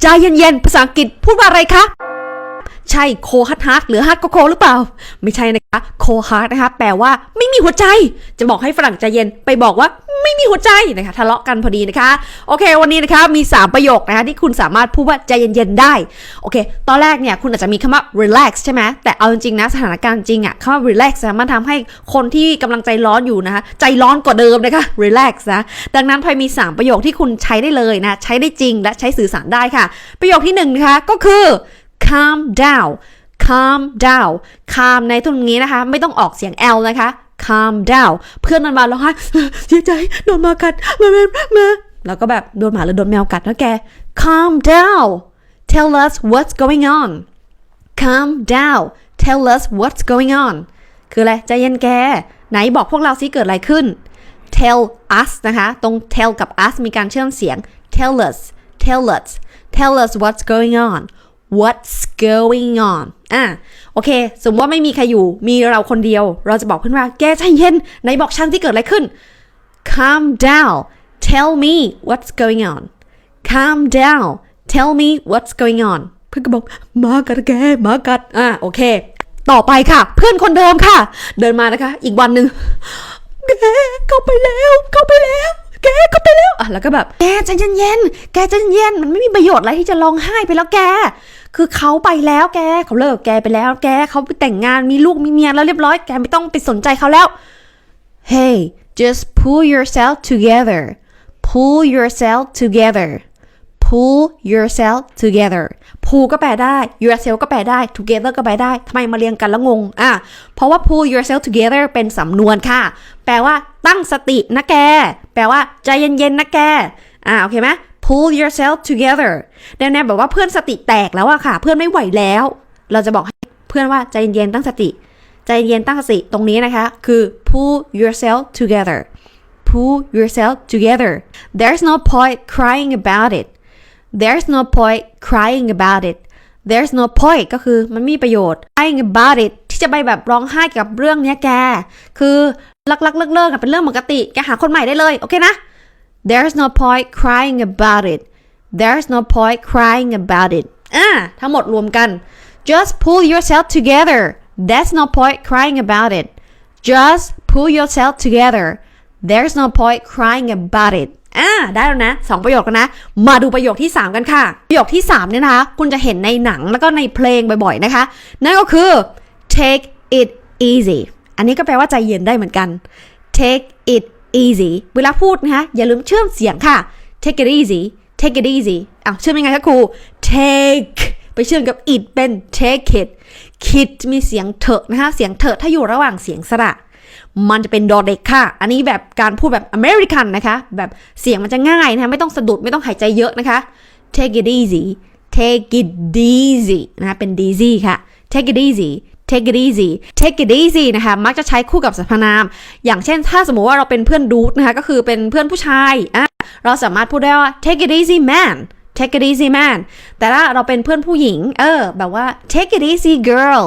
ใจเย็นๆ ภาษาอังกฤษพูดว่าอะไรคะ ใช่โคฮัทฮัทหรือฮัทก็โคหรือเปล่า ไม่ใช่นะคะโคฮัทนะคะแปลว่าไม่มีหัวใจ จะบอกให้ฝรั่งใจเย็นไปบอกว่าไม่มีหัวใจนะคะทะเลาะกันพอดีนะคะ โอเค วันนี้นะคะมี 3 ประโยคนะคะที่คุณสามารถพูดว่าใจเย็นๆได้ โอเค ตอนแรกเนี่ยคุณอาจจะมีคำว่า relax ใช่ไหมแต่เอาจริงๆนะสถานการณ์จริงอะคำว่า relax นะมันทำให้คนที่กำลังใจร้อนอยู่นะคะใจร้อนกว่าเดิมนะคะ relax นะดังนั้นพลอยมี 3 ประโยคที่คุณใช้ได้เลยนะใช้ได้จริงและใช้สื่อสารได้ค่ะ ประโยคที่1นะคะก็คือ calm down calm down calm ในตรงนี้นะคะ ไม่ต้องออกเสียง L นะคะ calm down เพื่อนมันมาแล้วให้เสียใจโดนหมากัดมามมาแล้วก็แบบโดนหมาหรือโดนแมวกัดนะแก calm down tell us what's going on calm down tell us what's going on คืออะไรใจเย็นแก ไหนบอกพวกเราสิเกิดอะไรขึ้น tell us นะคะ ตรง tell กับ us มีการเชื่อมเสียง tell us tell us tell us what's going on what's going on อะโอเค สมมติว่าไม่มีใครอยู่ มีเราคนเดียว เราจะบอกเพื่อนว่า แกใจเย็นไหนบอกฉันที่เกิดอะไรขึ้น calm down tell me what's going on calm down tell me what's going on เพื่อนก็บอก มากัดแก มากัด อะโอเค ต่อไปค่ะ เพื่อนคนเดิมค่ะ เดินมานะคะ อีกวันหนึ่งแกเข้าไปแล้ว เข้าไปแล้ว แกก็ไปแล้วอะแล้วก็แบบ แกใจเย็นๆแกใจเย็นๆมันไม่มีประโยชน์อะไรที่จะร้องไห้ไปแล้วแก คือเขาไปแล้วแกเขาเลิกแกไปแล้ว แกเขาไปแต่งงานมีลูกมีเมียแล้วเรียบร้อยแกไม่ต้องไปสนใจเขาแล้ว Hey just pull yourself together pull yourself together pull yourself together pull ก็แปลได้ yourself ก็แปลได้ together ก็แปลได้ทำไมมาเรียงกันแล้วงงอะเพราะว่า pull yourself together เป็นสำนวนค่ะ แปลว่าตั้งสตินะแก แปลว่าใจเย็นๆนะแกอะโอเคไหม pull yourself together แนวๆแบบว่าเพื่อนสติแตกแล้วอะค่ะ เพื่อนไม่ไหวแล้ว เราจะบอกให้เพื่อนว่าใจเย็นๆตั้งสติ ใจเย็นตั้งสติตรงนี้นะคะ คือ pull yourself together pull yourself together there's no point crying about it there's no point crying about it there's no point ก็คือมันมีประโยชน์ crying about it ที่จะไปแบบร้องไห้กับเรื่องเนี้ยแก คือรักๆเลิกๆอะเป็นเรื่องปกติ แกหาคนใหม่ได้เลย โอเคนะ there's no point crying about it there's no point crying about it อะทั้งหมดรวมกัน just pull yourself together there's no point crying about it just pull yourself together there's no point crying about it อ่าได้แล้วนะสองประโยคแล้วนะ มาดูประโยคที่ 3 กันค่ะ ประโยคที่3เนี่ยนะคะคุณจะเห็นในหนังแล้วก็ในเพลงบ่อยๆนะคะ นั่นก็คือ take it easy อันนี้ก็แปลว่าใจเย็นได้เหมือนกัน take it easy เวลาพูดนะคะอย่าลืมเชื่อมเสียงค่ะ take it easy take it easy อ้าวเชื่อมยังไงคะครู take ไปเชื่อมกับ it เป็น take it kid มีเสียงเถอะนะคะเสียงเถอะถ้าอยู่ระหว่างเสียงสระ มันจะเป็นดอเด็กค่ะ อันนี้แบบการพูดแบบอเมริกันนะคะ แบบเสียงมันจะง่ายนะคะไม่ต้องสะดุดไม่ต้องหายใจเยอะนะคะ take it easy take it easy นะคะเป็น easy ค่ะ take it easy take it easy take it easy นะคะ มักจะใช้คู่กับสรรพนาม อย่างเช่น ถ้าสมมติว่าเราเป็นเพื่อนดูดนะคะ ก็คือเป็นเพื่อนผู้ชายอะเราสามารถพูดได้ว่า take it easy man take it easy man แต่ถ้าเราเป็นเพื่อนผู้หญิง เออ แบบว่า take it easy girl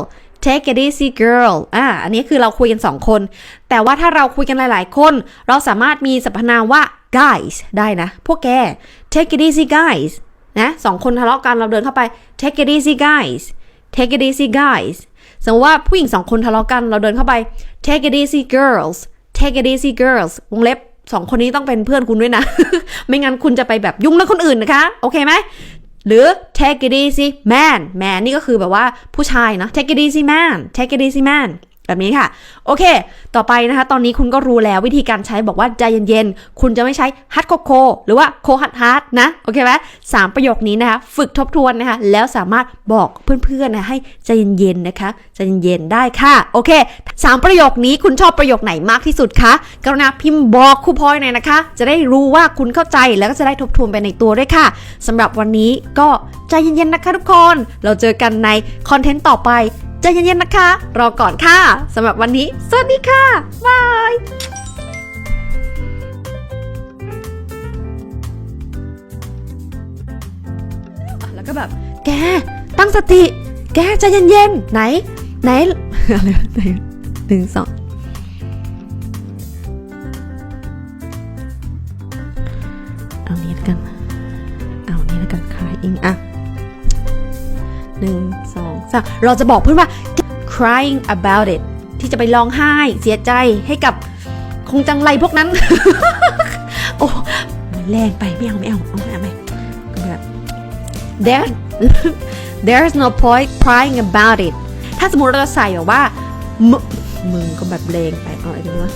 take it easy girl อ่า อันนี้คือเราคุยกัน 2 คน แต่ว่าถ้าเราคุยกันหลาย ๆ คน เราสามารถมีสรรพนามว่า guys ได้นะ พวกแก take it easy guys นะสองคนทะเลาะกันเราเดินเข้าไป take it easy guys take it easy guys สมมติว่าผู้หญิงสองคนทะเลาะกันเราเดินเข้าไป take it easy girls take it easy girls วงเล็บสองคนนี้ต้องเป็นเพื่อนคุณด้วยนะ ไม่งั้นคุณจะไปแบบยุ่งเรื่องคนอื่นนะคะ โอเคไหม หรือ take it easy man man นี่ก็คือแบบว่าผู้ชายนะ take it easy man take it easy man แบบนี้ค่ะ โอเค ต่อไปนะคะ ตอนนี้คุณก็รู้แล้ววิธีการใช้บอกว่าใจเย็นๆ คุณจะไม่ใช้ฮัตโคโคหรือว่าโคฮัตฮัตนะ โอเคไหมสามประโยคนี้นะคะ ฝึกทบทวนนะคะ แล้วสามารถบอกเพื่อนๆนะให้ใจเย็นๆนะคะ ใจเย็นๆได้ค่ะ โอเคสามประโยคนี้คุณชอบประโยคไหนมากที่สุดคะกรุณาพิมพ์บอกครูพลอยหน่อยนะคะ จะได้รู้ว่าคุณเข้าใจแล้วก็จะได้ทบทวนไปในตัวด้วยค่ะสำหรับวันนี้ก็ใจเย็นๆนะคะทุกคน เราเจอกันในคอนเทนต์ต่อไป ใจเย็นๆนะคะ รอก่อนค่ะสำหรับวันนี้ สวัสดีค่ะบายแล้วก็แบบ แก ตั้งสติ แกใจเย็นๆ ไหน ไหน อะไรไหนหนึ่งสองเอานี้แล้วกัน เอานี้แล้วกันคลายอิงอะ หนึ่งสองสามเราจะบอกเพื่อนว่า crying about it ที่จะไปร้องไห้เสียใจให้กับคงจังไรพวกนั้น โอ้แรงไปไม่เอาไม่เอาเอาไม่เอาไม่ there there's no point crying about it ถ้าสมมติเราใส่แบบว่ามึมึงก็แบบแรงไปเอาอะไรดีวะ